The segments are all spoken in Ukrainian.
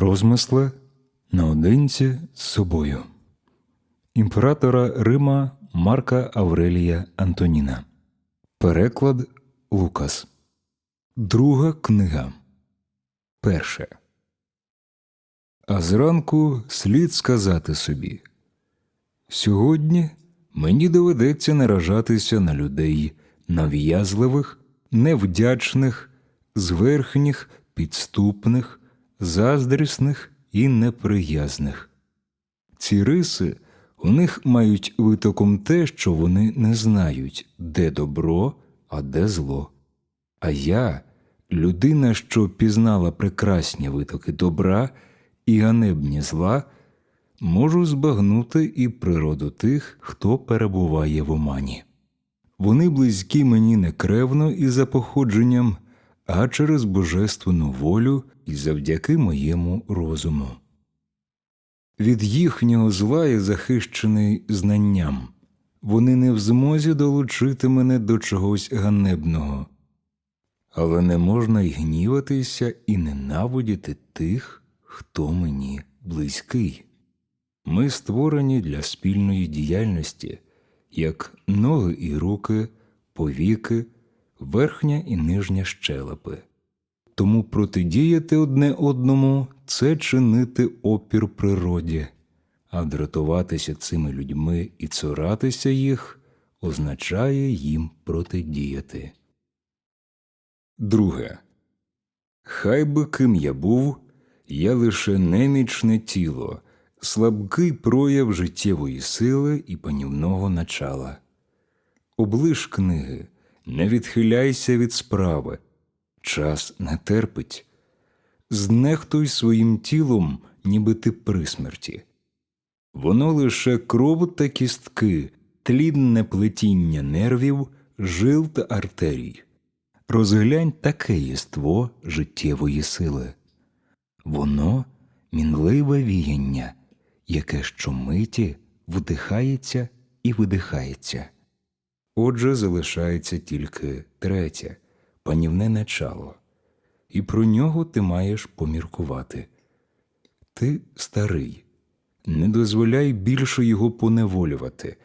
Розмисли наодинці з собою. Імператора Рима Марка Аврелія Антоніна. Переклад Лукас. Друга книга. Перше. А зранку слід сказати собі Сьогодні мені доведеться наражатися на людей нав'язливих, невдячних, зверхніх, підступних, заздрісних і неприязних. Ці риси у них мають витоком те, що вони не знають, де добро, а де зло. А я, людина, що пізнала прекрасні витоки добра і ганебні зла, можу збагнути і природу тих, хто перебуває в омані. Вони близькі мені не кревно і за походженням, а через божественну волю і завдяки моєму розуму. Від їхнього зла я захищений знанням, вони не в змозі долучити мене до чогось ганебного, але не можна й гніватися і ненавидіти тих, хто мені близький. Ми створені для спільної діяльності, як ноги і руки, повіки, верхня і нижня щелепи. Тому протидіяти одне одному це чинити опір природі, а дратуватися цими людьми і цуратися їх означає їм протидіяти. Друге. Хай би ким я був, я лише немічне тіло, слабкий прояв життєвої сили і панівного начала. Оближ книги, не відхиляйся від справи, час не терпить. Знехтуй своїм тілом, ніби ти при смерті. Воно лише кров та кістки, тлінне плетіння нервів, жил та артерій. Розглянь таке єство життєвої сили. Воно мінливе віяння, яке щомиті вдихається і видихається. Отже, залишається тільки третє панівне начало, і про нього ти маєш поміркувати. Ти старий, не дозволяй більше його поневолювати,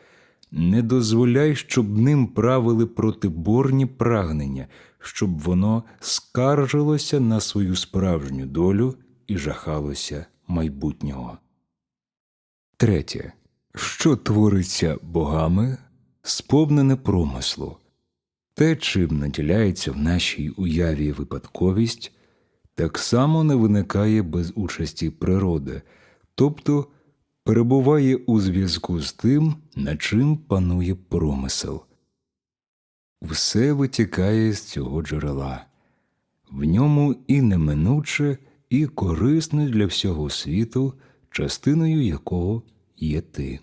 не дозволяй, щоб ним правили протиборні прагнення, щоб воно скаржилося на свою справжню долю і жахалося майбутнього. Третє. Що твориться богами, сповнене промислу. Те, чим наділяється в нашій уяві випадковість, так само не виникає без участі природи, тобто перебуває у зв'язку з тим, на чим панує промисел. Все витікає з цього джерела, в ньому і неминуче, і корисне для всього світу, частиною якого є ти.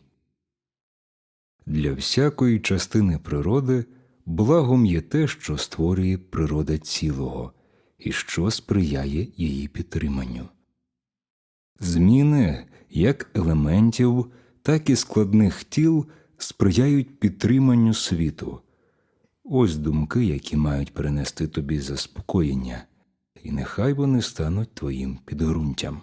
Для всякої частини природи благом є те, що створює природа цілого і що сприяє її підтриманню. Зміни як елементів, так і складних тіл сприяють підтриманню світу. Ось думки, які мають принести тобі заспокоєння, і нехай вони стануть твоїм підґрунтям.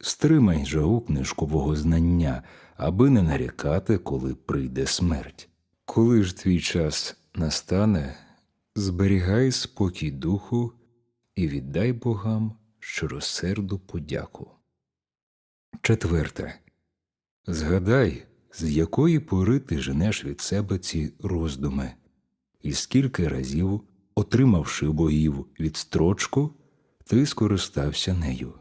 Стримай же у книжкового знання, аби не нарікати, коли прийде смерть. Коли ж твій час настане, зберігай спокій духу і віддай богам щиросерду подяку. Четверте. Згадай, з якої пори ти женеш від себе ці роздуми, і скільки разів, отримавши богів відстрочку, ти скористався нею.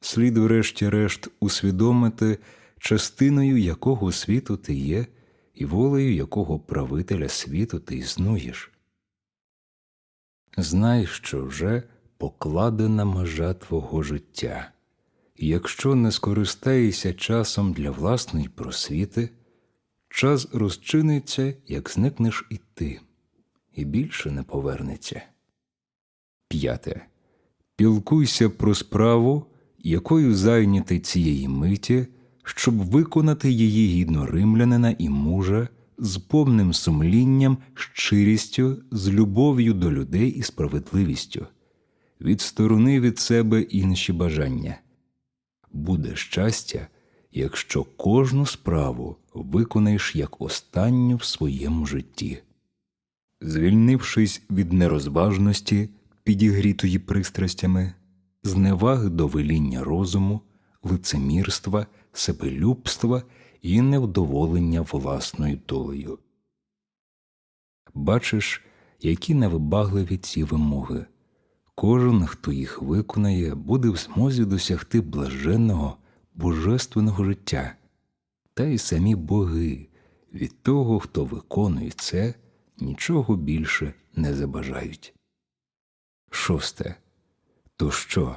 Слід, врешті-решт, усвідомити, частиною якого світу ти є і волею якого правителя світу ти існуєш. Знай, що вже покладена межа твого життя, якщо не скористаєшся часом для власної просвіти, час розчиниться, як зникнеш і ти, і більше не повернеться. П'яте. Пілкуйся про справу, якою зайнятий цієї миті щоб виконати її гідно римлянина і мужа з повним сумлінням, щирістю, з любов'ю до людей і справедливістю. відсторони від себе інші бажання. Буде щастя, якщо кожну справу виконаєш як останню в своєму житті. Звільнившись від нерозважності, підігрітої пристрастями, зневаги до веління розуму, лицемірства, себелюбства і невдоволення власною долею. Бачиш, які невибагливі ці вимоги. Кожен, хто їх виконає, буде в змозі досягти блаженного, божественного життя, та й самі боги від того, хто виконує це, нічого більше не забажають. Шосте. То що?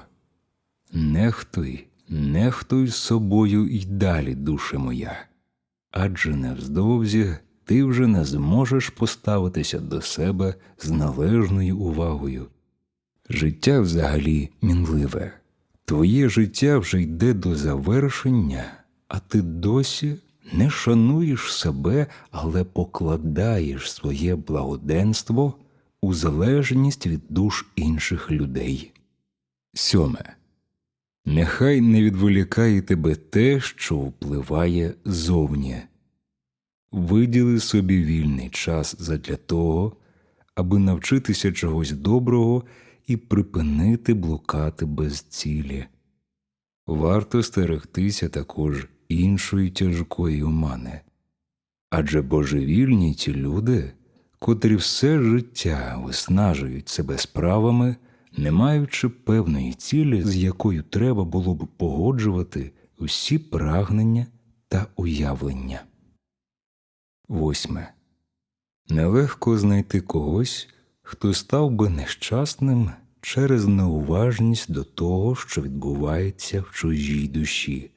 Нехтуй, нехтуй собою й далі, душе моя, адже невздовзі ти вже не зможеш поставитися до себе з належною увагою. Життя взагалі мінливе, твоє життя вже йде до завершення, а ти досі не шануєш себе, але покладаєш своє благоденство у залежність від душ інших людей. Сьоме. Нехай не відволікає тебе те, що впливає зовні. Виділи собі вільний час задля того, аби навчитися чогось доброго і припинити блукати без цілі. Варто стерегтися також іншої тяжкої омани. Адже божевільні ті люди, котрі все життя виснажують себе справами, не маючи певної цілі, з якою треба було б погоджувати усі прагнення та уявлення. Восьме. Нелегко знайти когось, хто став би нещасним через неуважність до того, що відбувається в чужій душі,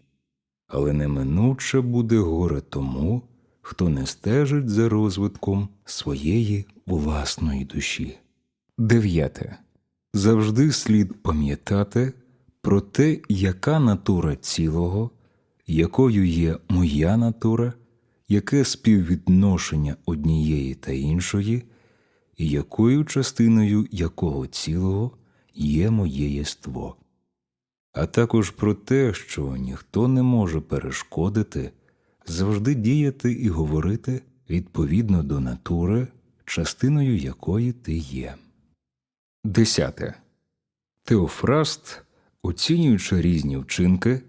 але неминуче буде горе тому, хто не стежить за розвитком своєї власної душі. Дев'яте. Завжди слід пам'ятати про те, яка натура цілого, якою є моя натура, яке співвідношення однієї та іншої, і якою частиною якого цілого є моє єство, а також про те, що ніхто не може перешкодити, завжди діяти і говорити відповідно до натури, частиною якої ти є. Десяте. Теофраст, оцінюючи різні вчинки,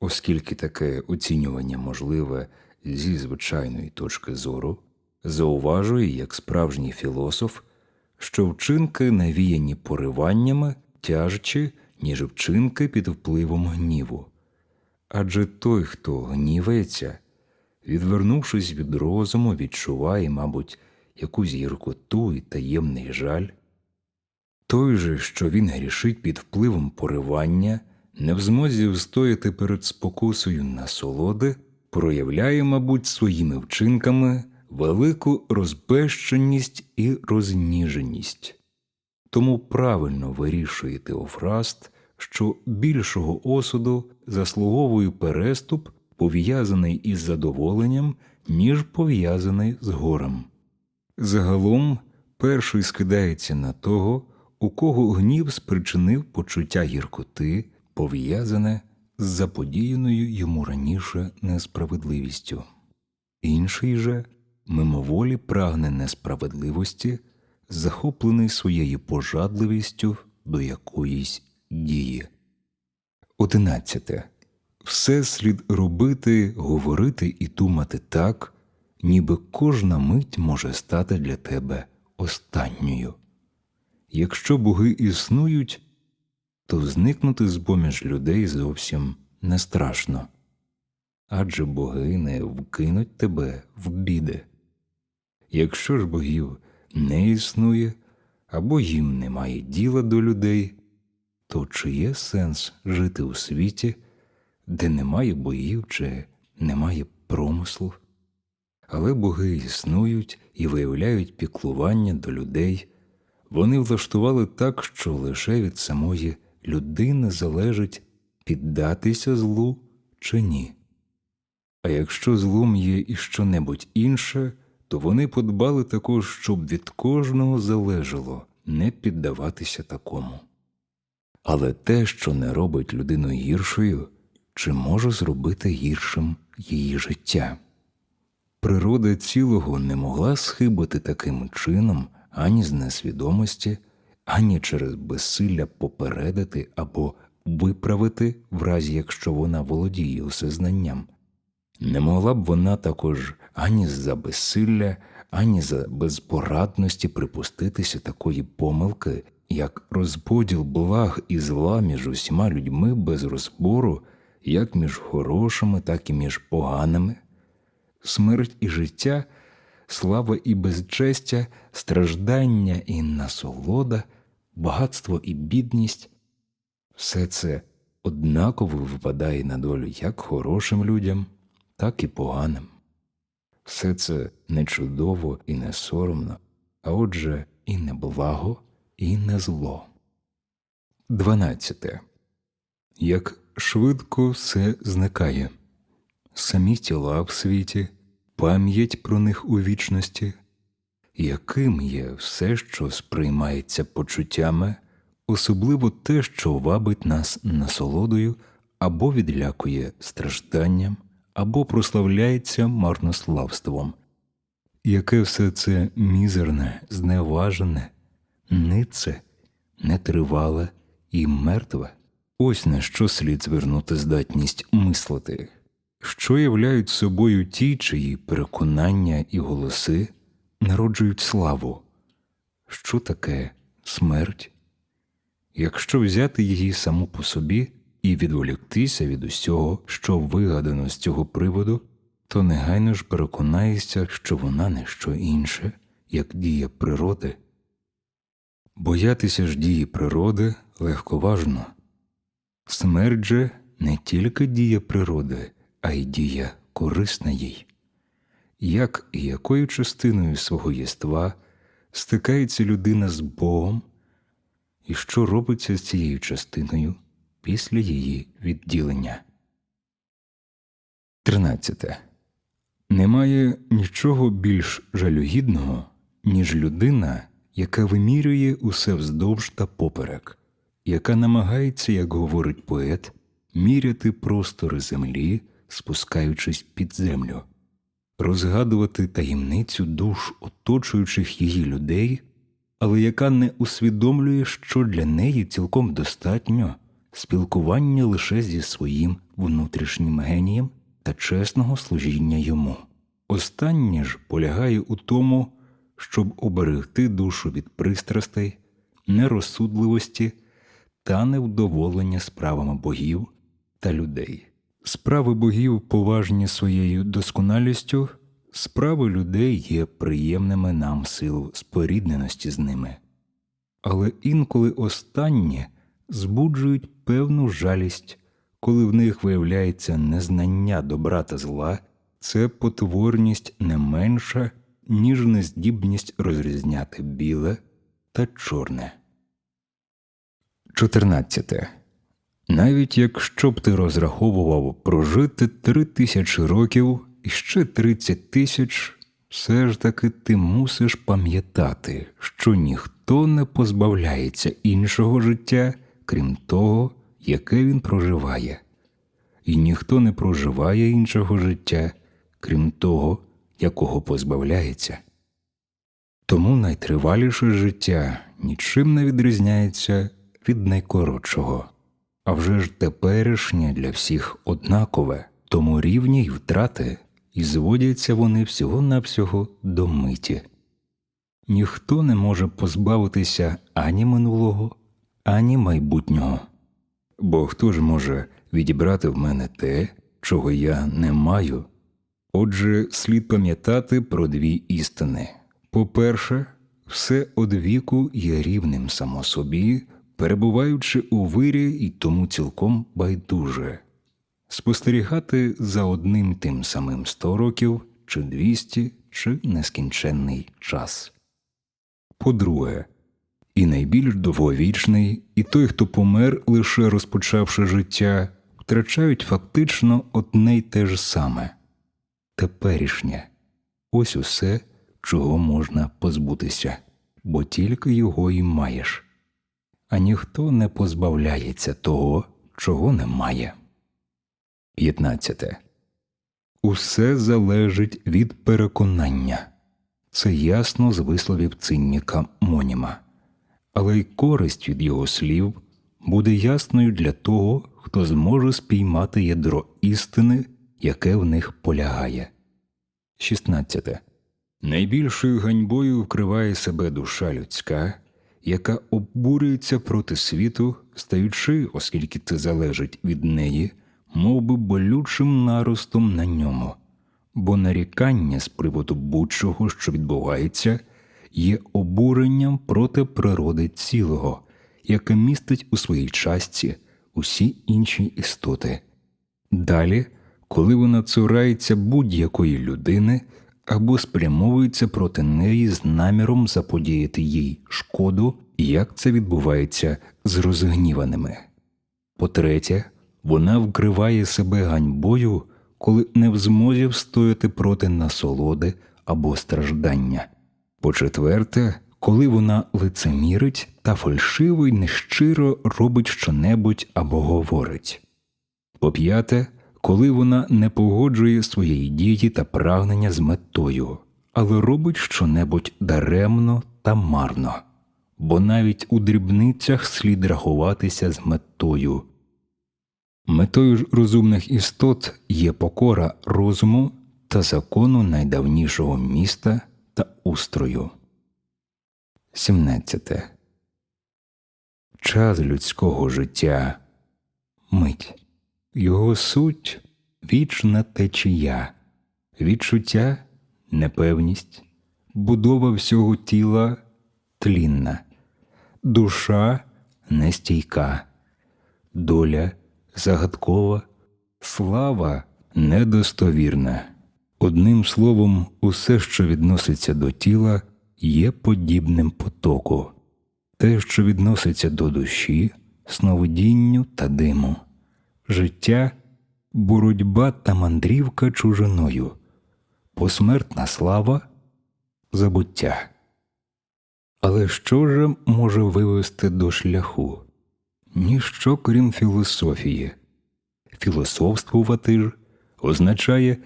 оскільки таке оцінювання можливе зі звичайної точки зору, зауважує як справжній філософ, що вчинки навіяні пориваннями тяжчі, ніж вчинки під впливом гніву. Адже той, хто гнівається, відвернувшись від розуму, відчуває, мабуть, якусь гіркоту і таємний жаль. Той же, що він грішить під впливом поривання, не в змозі встояти перед спокусою насолоди, проявляє, мабуть, своїми вчинками велику розбещеність і розніженість. Тому правильно вирішує Теофраст, що більшого осуду заслуговує переступ, пов'язаний із задоволенням, ніж пов'язаний з горем. Загалом перший скидається на того, у кого гнів спричинив почуття гіркоти, пов'язане з заподіяною йому раніше несправедливістю. Інший же мимоволі прагне несправедливості, захоплений своєю пожадливістю до якоїсь дії. Одинадцяте. Все слід робити, говорити і думати так, ніби кожна мить може стати для тебе останньою. Якщо боги існують, то зникнути з поміж людей зовсім не страшно адже боги не вкинуть тебе в біди. Якщо ж богів не існує або їм немає діла до людей, то чи є сенс жити у світі, де немає богів чи немає промислу? Але боги існують і виявляють піклування до людей. Вони влаштували так, що лише від самої людини залежить піддатися злу чи ні. А якщо злом є і щонебудь інше, то вони подбали також, щоб від кожного залежало не піддаватися такому. Але те, що не робить людину гіршою, чи може зробити гіршим її життя. Природа цілого не могла схибити таким чином ані з несвідомості, ані через безсилля попередити або виправити, в разі якщо вона володіє усезнанням. Не могла б вона також ані за безсилля, ані за безпорадності припуститися такої помилки, як розподіл благ і зла між усіма людьми без розбору, як між хорошими, так і між поганими. Смерть і життя, слава і безчестя, страждання і насолода, багатство і бідність все це однаково випадає на долю як хорошим людям, так і поганим. Все це не чудово і не соромно, а отже, і не благо, і не зло. 12. Як швидко все зникає. Самі тіла в світі, пам'ять про них у вічності, яким є все, що сприймається почуттями, особливо те, що вабить нас насолодою або відлякує стражданням, або прославляється марнославством, яке все це мізерне, зневажене, нице, нетривале і мертве. Ось на що слід звернути здатність мислити, що являють собою ті, чиї переконання і голоси народжують славу, що таке смерть, якщо взяти її саму по собі і відволіктися від усього, що вигадано з цього приводу, то негайно ж переконаєшся, що вона не що інше, як дія природи. Боятися ж дії природи легковажно. Смерть же не тільки дія природи, а й дія корисна їй. Як і якою частиною свого єства стикається людина з Богом, і що робиться з цією частиною після її відділення. 13. Немає нічого більш жалюгідного, ніж людина, яка вимірює усе вздовж та поперек, яка намагається, як говорить поет, міряти простори землі, спускаючись під землю, розгадувати таємницю душ оточуючих її людей, але яка не усвідомлює, що для неї цілком достатньо спілкування лише зі своїм внутрішнім генієм та чесного служіння йому. Останнє ж полягає у тому, щоб оберегти душу від пристрастей, нерозсудливості та невдоволення справами богів та людей. Справи богів поважні своєю досконалістю, справи людей є приємними нам в силу спорідненості з ними, але інколи останні збуджують певну жалість, коли в них виявляється незнання добра та зла, це потворність не менша, ніж нездібність розрізняти біле та чорне. 14. Навіть якщо б ти розраховував прожити три тисячі років і ще тридцять тисяч, все ж таки ти мусиш пам'ятати, що ніхто не позбавляється іншого життя, крім того, яке він проживає, і ніхто не проживає іншого життя, крім того, якого позбавляється. Тому найтриваліше життя нічим не відрізняється від найкоротшого, а вже ж теперішнє для всіх однакове, тому рівні й втрати, і зводяться вони всього навсього до миті. Ніхто не може позбавитися ані минулого, ані майбутнього. Бо хто ж може відібрати в мене те, чого я не маю? Отже, слід пам'ятати про дві істини. По-перше, все одвіку є рівним само собі, перебуваючи у вирі і тому цілком байдуже. Спостерігати за одним тим самим сто років, чи двісті, чи нескінченний час. По-друге, і найбільш довговічний, і той, хто помер, лише розпочавши життя, втрачають фактично одне й те ж саме теперішнє ось усе, чого можна позбутися, бо тільки його і маєш. А ніхто не позбавляється того, чого немає. 15. Усе залежить від переконання. Це ясно з висловів цинніка Моніма, але й користь від його слів буде ясною для того, хто зможе спіймати ядро істини, яке в них полягає. 16. Найбільшою ганьбою вкриває себе душа людська, яка обурюється проти світу, стаючи, оскільки це залежить від неї, мов би болючим наростом на ньому, бо нарікання з приводу будь-чого, що відбувається, є обуренням проти природи цілого, яке містить у своїй частці усі інші істоти. Далі, коли вона цурається будь-якої людини або спрямовується проти неї з наміром заподіяти їй шкоду, як це відбувається з розгніваними. По-третє, вона вкриває себе ганьбою, коли не в змозі встояти проти насолоди або страждання. По-четверте, коли вона лицемірить та фальшиво й нещиро робить щонебудь або говорить. По-п'яте, коли вона не погоджує своєї дії та прагнення з метою, але робить щонебудь даремно та марно, бо навіть у дрібницях слід рахуватися з метою. Метою ж розумних істот є покора розуму та закону найдавнішого міста та устрою. 17. Час людського життя мить. Його суть вічна течія, відчуття непевність, будова всього тіла тлінна, душа нестійка, доля загадкова, слава недостовірна. Одним словом, усе, що відноситься до тіла, є подібним потоку, те, що відноситься до душі, сновидінню та диму життя, боротьба та мандрівка чужиною, посмертна слава, забуття. Але що ж може вивести до шляху? Ніщо крім філософії. Філософствувати ж означає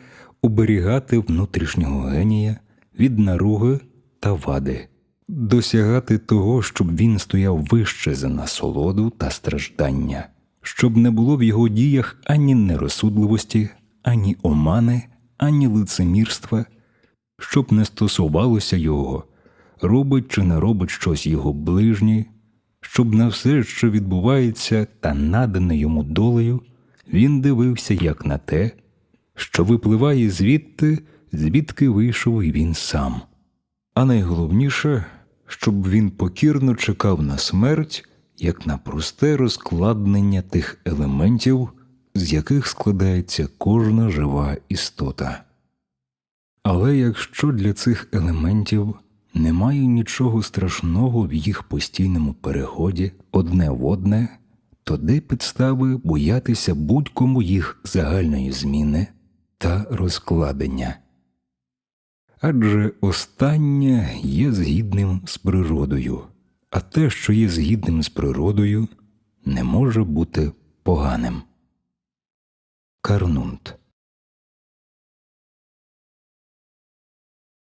оберігати внутрішнього генія від наруги та вади, досягати того, щоб він стояв вище за насолоду та страждання щоб не було в його діях ані нерозсудливості, ані омани, ані лицемірства, щоб не стосувалося його, робить чи не робить щось його ближній, щоб на все, що відбувається та надане йому долею, він дивився як на те, що випливає звідти, звідки вийшов і він сам. А найголовніше, щоб він покірно чекав на смерть як на просте розкладнення тих елементів, з яких складається кожна жива істота. Але якщо для цих елементів немає нічого страшного в їх постійному переході одне в одне, то де підстави боятися будь-кому їх загальної зміни та розкладення? Адже останнє є згідним з природою а те, що є згідним з природою, не може бути поганим. Карнунт